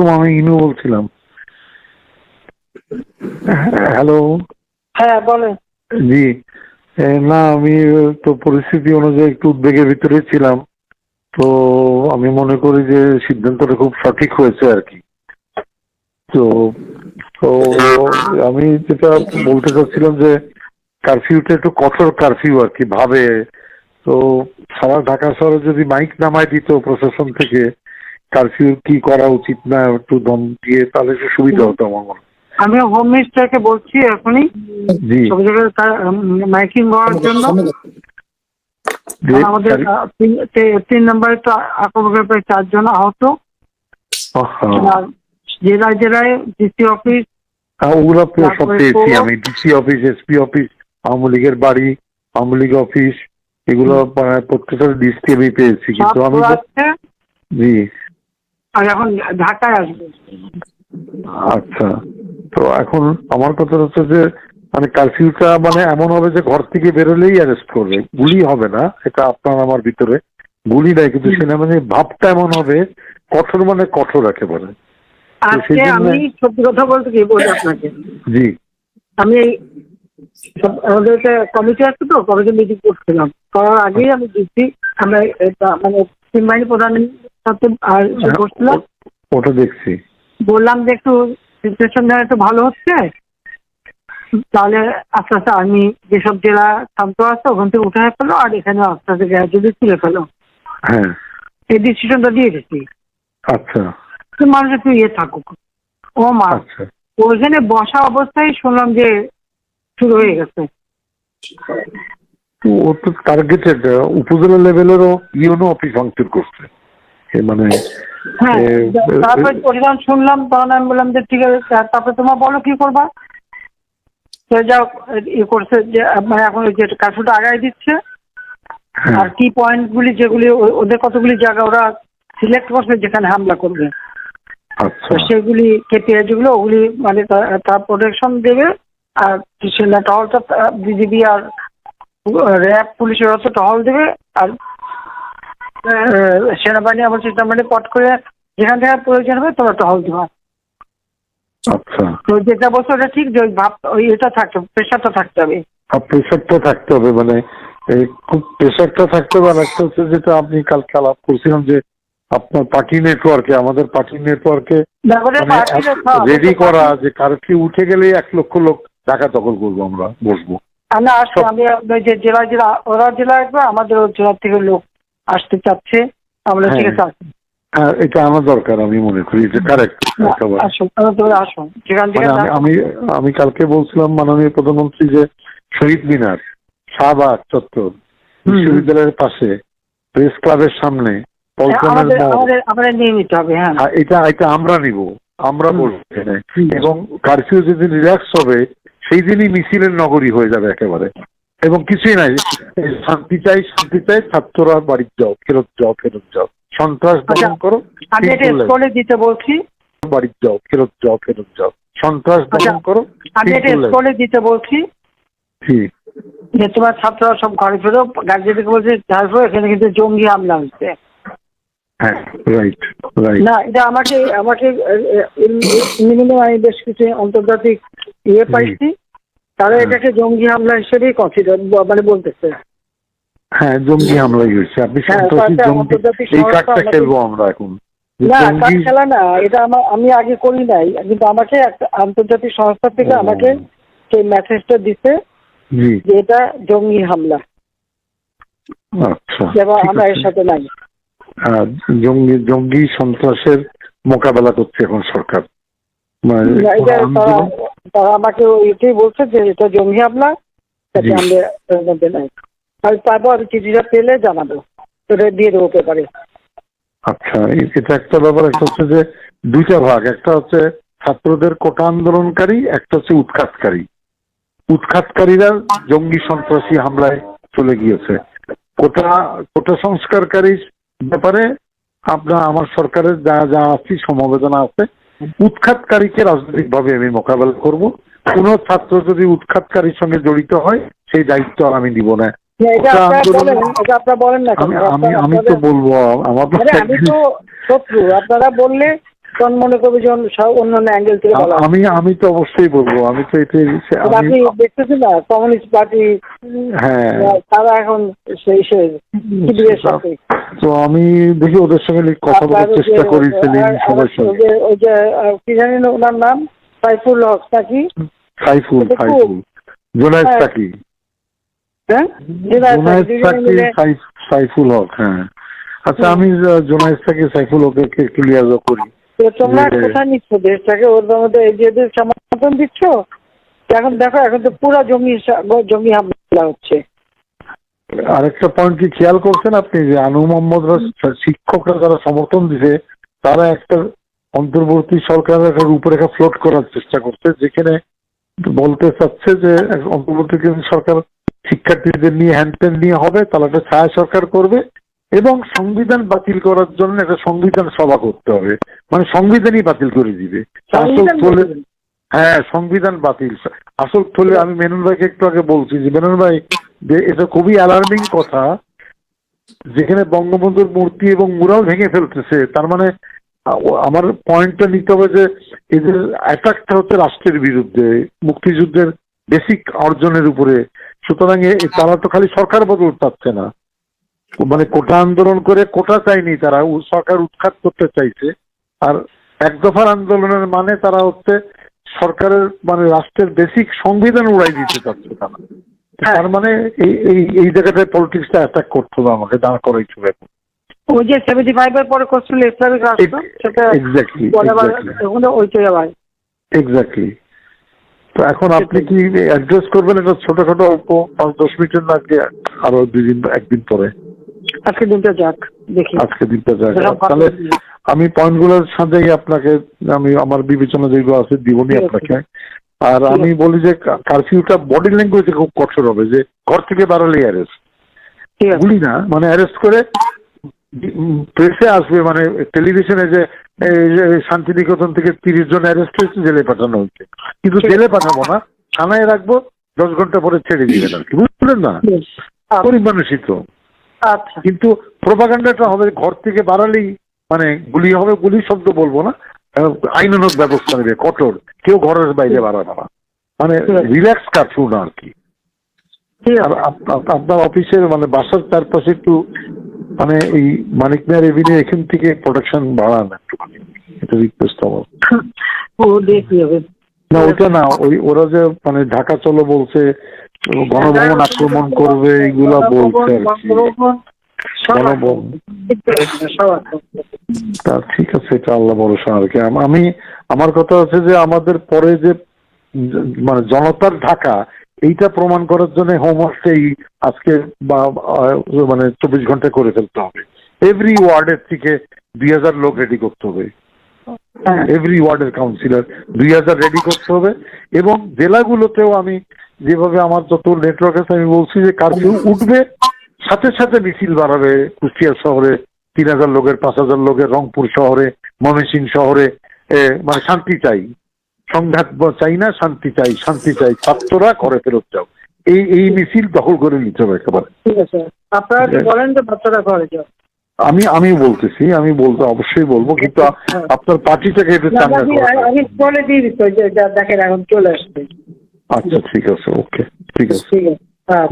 আমি ইনু বলছিলাম। হ্যালো হ্যাঁ বলেন। জি। না আমি তো পরিস্থিতি অনুযায়ী একটু উদ্বেগের ভিতরে ছিলাম। তো আমি মনে করি যে সিদ্ধান্তটা খুব সঠিক হয়েছে আর কি। তো তো আমি যেটা বলতে চাচ্ছিলাম যে কারফিউটা একটু কঠোর কারফিউ আর কি ভাবে। তো সারা ঢাকা শহরে যদি মাইক নামায় দিত প্রশাসন থেকে কারফিউ কি করা উচিত না একটু দম দিয়ে তাহলে একটু সুবিধা হতো আমার মনে আমি হোম মিনিস্টারকে বলছি এখনই। জি। সব জায়গায় মাইকিং করার জন্য। আমাদের তিন- নম্বরে তো আক্রমণের প্রায় চারজন আহত। আর জেলায় জেলায় ডিসি অফিস ওগুলো সব পেয়েছি আমি। DC office SP office Awami লীগের বাড়ি আওয়ামী লীগ অফিস এগুলো মানে প্রত্যেকটা লিস্টে আমি পেয়েছি কিন্তু আমি জি। আর এখন ঢাকায় আসবে। আচ্ছা। তো এখন আমার কথা হচ্ছে যে মানে কারফিউটা মানে এমন হবে যে ঘর থেকে বেরোলেই অ্যারেস্ট করবে। গুলি হবে না এটা আপনার আমার ভিতরে গুলি নাই কিন্তু সেনাবাহিনীর ভাবটা এমন হবে কঠোর মানে কঠোর একেবারে। আজকে আমি সত্যি কথা বলতে কি বলি আপনাকে? জি। আমি আমাদের একটা কমিটি আছে তো কমিটি মিটিং করছিলাম। করার আগেই আমি ডিসি আমরা মানে তিন বাহিনী প্রধানের সাথে আর হ্যাঁ, বসছিলাম ও- ওটা দেখছি। বললাম যে একটু সিচুয়েশন যেন একটু ভালো হচ্ছে। তাহলে আস্তে আস্তে আমি যেসব জেলা শান্ত আছে ওখান থেকে উঠে ফেলো আর এখানে আস্তে আস্তে গ্র্যাজুয়ালি তুলে ফেলো। হ্যাঁ। এই ডিসিশনটা দিয়ে দিচ্ছি আচ্ছা। মানুষ একটু ইয়ে থাকুক। ও মা আচ্ছা। ওইখানে বসা অবস্থায় শুনলাম যে শুরু হয়ে গেছে। ও তো টার্গেটেড উপজেলা লেভেলেরও ইউনো অফিস ভাঙচুর করছে। মানে হ্যাঁ তারপরে পরিমাণ শুনলাম তখন আমি বললাম যে ঠিক আছে তারপরে তোমার বলো কি করবা? তো যাও ইয়ে করছে যে মানে এখন ওই যে কাজটা আগায় দিচ্ছে। হ্যাঁ, আর কি পয়েন্ট গুলি যেগুলি ওদের কতগুলি জায়গা ওরা সিলেক্ট করছে যেখানে হামলা করবে। আচ্ছা। সেগুলি কেপিআই যেগুলো ওগুলি মানে তার প্রোটেকশন দেবে। আর সেনা টহলটা বিজিবি আর র্যাব পুলিশের হচ্ছে টহল দেবে। আর সেনাবাহিনী সেটা মানে পট করে যেখান থেকে প্রয়োজন হবে তোমরা টহল আচ্ছা। তো যেটা বলছো ওটা ঠিক যে ওই ভাব ওই এটা থাকতে প্রেশারটা থাকতে হবে। প্রেশারটা থাকতে হবে মানে খুব প্রেশারটা থাকতে হবে আর একটা হচ্ছে যেটা আপনি কালকে আলাপ করছিলাম যে আপনার পার্টি নেটওয়ার্কে আমাদের পার্টি নেটওয়ার্কে রেডি করা যে কারফিউ উঠে গেলেই এক লক্ষ লোক ঢাকা দখল করব আমরা বসবো। আমি আসব আমি জেলা জেলা ওরা জেলা আসবে আমাদের জেলা থেকে লোক আসতে চাচ্ছে আমরা ঠিক আছে আসুন হ্যাঁ এটা আমার দরকার আমি মনে করি যে কারেক্ট আসুন যেখান থেকে মানে আমি আমি কালকে বলছিলাম মাননীয় প্রধানমন্ত্রী যে শহীদ মিনার শাহবাগ চত্বর বিশ্ববিদ্যালয়ের পাশে প্রেস ক্লাবের সামনে হ্যাঁ। আর এটা এটা আমরা নিব আমরা বলব এবং কারফিউ যেদিন রিল্যাক্স হবে সেই দিনই মিছিলের নগরী হয়ে যাবে একেবারে। এবং কিছুই নাই শান্তি চাই শান্তি চাই ছাত্ররা বাড়ি যাও ফেরত যাও ফেরত যাও সন্ত্রাস দমন আচ্ছা, করো আমি এটা স্কুলে দিতে বলছি বাড়ি যাও ফেরত যাও ফেরত যাও সন্ত্রাস দমন আচ্ছা, করো আমি এটা স্কুলে দিতে বলছি ঠিক যে তোমার ছাত্ররা সব ঘরে ফেরো গার্জেনকে বলছে ঘরে ফেরো এখানে কিন্তু জঙ্গি হামলা হচ্ছে হ্যাঁ রাইট রাইট না এটা আমাকে আমাকে মিনিমাম আমি বেশ কিছু আন্তর্জাতিক ইয়ে পাইছি তারা এটাকে জঙ্গি হামলা হিসেবেই কনসিডার মানে বলতেছে। হ্যাঁ জঙ্গি হামলাই হয়েছে। আপনি হ্যাঁ, সন্ত্রাসী জঙ্গি আন্তর্জাতিক এই সংস্থা খেলব আমরা এখন। না কাজ খেলা না এটা আমার আমি আগে করি নাই কিন্তু আমাকে একটা আন্তর্জাতিক সংস্থা থেকে আমাকে সেই মেসেজটা দিতে যে এটা জঙ্গি হামলা। আচ্ছা আমরা এর সাথে নাই। জঙ্গি জঙ্গি সন্ত্রাসের মোকাবেলা করছে এখন সরকার। তারা আমাকে এটাই বলছে যে এটা জঙ্গি হামলা যাতে। আমরা তারপর আমি চিঠিটা পেলে জানাব। এটা দিয়ে দেবো পেপারে। আচ্ছা এটা একটা ব্যাপার একটা হচ্ছে যে দুইটা ভাগ। একটা হচ্ছে ছাত্রদের কোটা আন্দোলনকারী একটা হচ্ছে উৎখাতকারী। উৎখাতকারীরা জঙ্গি সন্ত্রাসী হামলায় চলে গিয়েছে। কোটা কোটা সংস্কারকারী ব্যাপারে আপনার আমার সরকারের যা যা আছে সমবেদনা আছে উৎখাতকারীকে রাজনৈতিকভাবে আমি মোকাবেলা করব। কোন ছাত্র যদি উৎখাতকারীর সঙ্গে জড়িত হয় সেই দায়িত্ব আর আমি দিব না। আমি তো বলব আমার আমি তো শত্রু আপনারা বললে তখন মনে করবে যে অন্যান্য অ্যাঙ্গেল থেকে বলা আমি আমি তো অবশ্যই বলব আমি তো এটা আমি আপনি দেখতেছেন না কমিউনিস্ট পার্টি হ্যাঁ। তারা এখন সেই সেই তো আমি দেখি ওদের সঙ্গে কথা বলার চেষ্টা করি সেলিম সবার সঙ্গে। ওই যে- কি জানি না ওনার নাম? সাইফুল হক নাকি? সাইফুল সাইফুল। জোনায়েদ হ্যাঁ। সাকি হ্যাঁ? জোনায়েদ সাকি সাইফুল হক হ্যাঁ। আচ্ছা আমি জোনায়েদ সাকি সাইফুল হককে ক্লিয়ার করি। তো তোমরা কোথায় নিচ্ছ দেশটাকে? ওর মধ্যে এই সমর্থন দিচ্ছ? এখন দেখো এখন তো পুরো জমি জমি হামলা হচ্ছে। আরেকটা পয়েন্ট কি খেয়াল করছেন আপনি যে আনু মোহাম্মদরা শিক্ষকরা যারা সমর্থন দিছে তারা একটা অন্তর্বর্তী সরকারের একটা রূপরেখা ফ্লোট করার চেষ্টা করছে যেখানে বলতে চাচ্ছে যে অন্তর্বর্তী সরকার শিক্ষার্থীদের নিয়ে হ্যান্ডপেন নিয়ে হবে তাহলে একটা ছায়া সরকার করবে। এবং সংবিধান বাতিল করার জন্য একটা সংবিধান সভা করতে হবে। মানে সংবিধানই বাতিল করে দিবে। আসল থলে হ্যাঁ সংবিধান বাতিল। আসল থলে আমি মেনন ভাইকে একটু আগে বলছি যে মেনন ভাই যে এটা খুবই অ্যালার্মিং কথা যেখানে বঙ্গবন্ধুর মূর্তি এবং মুরাল ভেঙে ফেলতেছে তার মানে আমার পয়েন্টটা নিতে হবে যে এদের অ্যাটাকটা হচ্ছে রাষ্ট্রের বিরুদ্ধে মুক্তিযুদ্ধের বেসিক অর্জনের উপরে। সুতরাং তারা তো খালি সরকার বদল চাচ্ছে না। মানে কোটা আন্দোলন করে কোটা চাইনি তারা সরকার উৎখাত করতে চাইছে। আর এক দফার আন্দোলনের মানে তারা হচ্ছে সরকারের মানে রাষ্ট্রের বেসিক সংবিধান উড়াই দিতে চাচ্ছে তারা। হ্যাঁ। তার মানে এই এই এই জায়গাটায় পলিটিক্সটা অ্যাটাক করতে হবে আমাকে দাঁড় করাইতে হবে ওই যে সেভেন্টি ফাইভ এর পরে করছিল ইসলামিক রাষ্ট্র সেটা এক্স্যাক্টলি ওখানে ওইটাই আবার এক্স্যাক্টলি তো এখন আপনি কি অ্যাড্রেস করবেন? এটা ছোটখাটো অল্প পাঁচ দশ মিনিটের না আগে আরও দুই দিন একদিন পরে। আজকে দিনটা যাক দেখি। আজকে দিনটা কথা তাহলে আমি পয়েন্টগুলোর সাথেই আপনাকে আমি আমার বিবেচনা যেগুলো আছে দিবনি আপনাকে। আর আমি বলি যে কারফিউটা বডি ল্যাঙ্গুয়েজে খুব কঠোর হবে যে ঘর থেকে বাড়ালে অ্যারেস্ট গুলি না মানে অ্যারেস্ট করে প্রেসে আসবে মানে টেলিভিশনে যে শান্তিনিকেতন থেকে তিরিশ জন অ্যারেস্ট হয়েছে জেলে পাঠানো হয়েছে। কিন্তু জেলে পাঠাবো না থানায় রাখব দশ ঘণ্টা পরে ছেড়ে দিবেন আর কি। বুঝলেন না? গরিব মানুষই তো। আচ্ছা। কিন্তু প্রোপাগান্ডাটা হবে ঘর থেকে বাড়ালেই মানে গুলি হবে গুলি শব্দ বলব না আহ, আইনানুগ ব্যবস্থা নেবে কঠোর। কেউ ঘরের বাইরে বাড়াবে না। মানে রিল্যাক্স কাটফু না আর কি। আপনার অফিসের মানে বাসার চারপাশে একটু মানে এই মানিক মেয়ার এভিনিউ এখান থেকে প্রোটেকশন বাড়ান একটু এটা রিকোয়েস্ট আমার। না ওটা না ওই ওরা যে মানে ঢাকা চলো বলছে গণভবন আক্রমণ করবে এইগুলা বলছে আর কি গণভবন। তা ঠিক আছে এটা আল্লাহ ভরসা আর কি আমি আমার কথা হচ্ছে যে আমাদের পরে যে মানে জনতার ঢাকা এইটা প্রমাণ করার জন্য হোমওয়ার্কটা এই আজকে বা মানে চব্বিশ ঘণ্টা করে ফেলতে হবে এভরি ওয়ার্ডের থেকে দুই হাজার লোক রেডি করতে হবে হ্যাঁ। এভরি ওয়ার্ডের কাউন্সিলর দুই হাজার রেডি করতে হবে এবং জেলাগুলোতেও আমি যেভাবে আমার যত নেটওয়ার্ক আছে আমি বলছি যে কারফিউ উঠবে সাথে সাথে মিছিল বাড়াবে কুষ্টিয়া শহরে তিন হাজার লোকের পাঁচ হাজার লোকের রংপুর শহরে ময়মনসিংহ শহরে। মানে শান্তি চাই। সংঘাত চাই না শান্তি চাই শান্তি চাই। ছাত্ররা করে ফেরত যাও। এই এই মিছিল দখল করে নিতে হবে একেবারে। ঠিক আছে। আপনারা বলেন যে বাচ্চারা ঘরে যাও। আমি আমি বলতেছি আমি বলতে অবশ্যই বলব কিন্তু আপনার পার্টিটাকে এটা চাঙ্গা আমি বলে যা- দেখেন এখন চলে আসছে। আচ্ছা ঠিক আছে ওকে ঠিক আছে। হ্যাঁ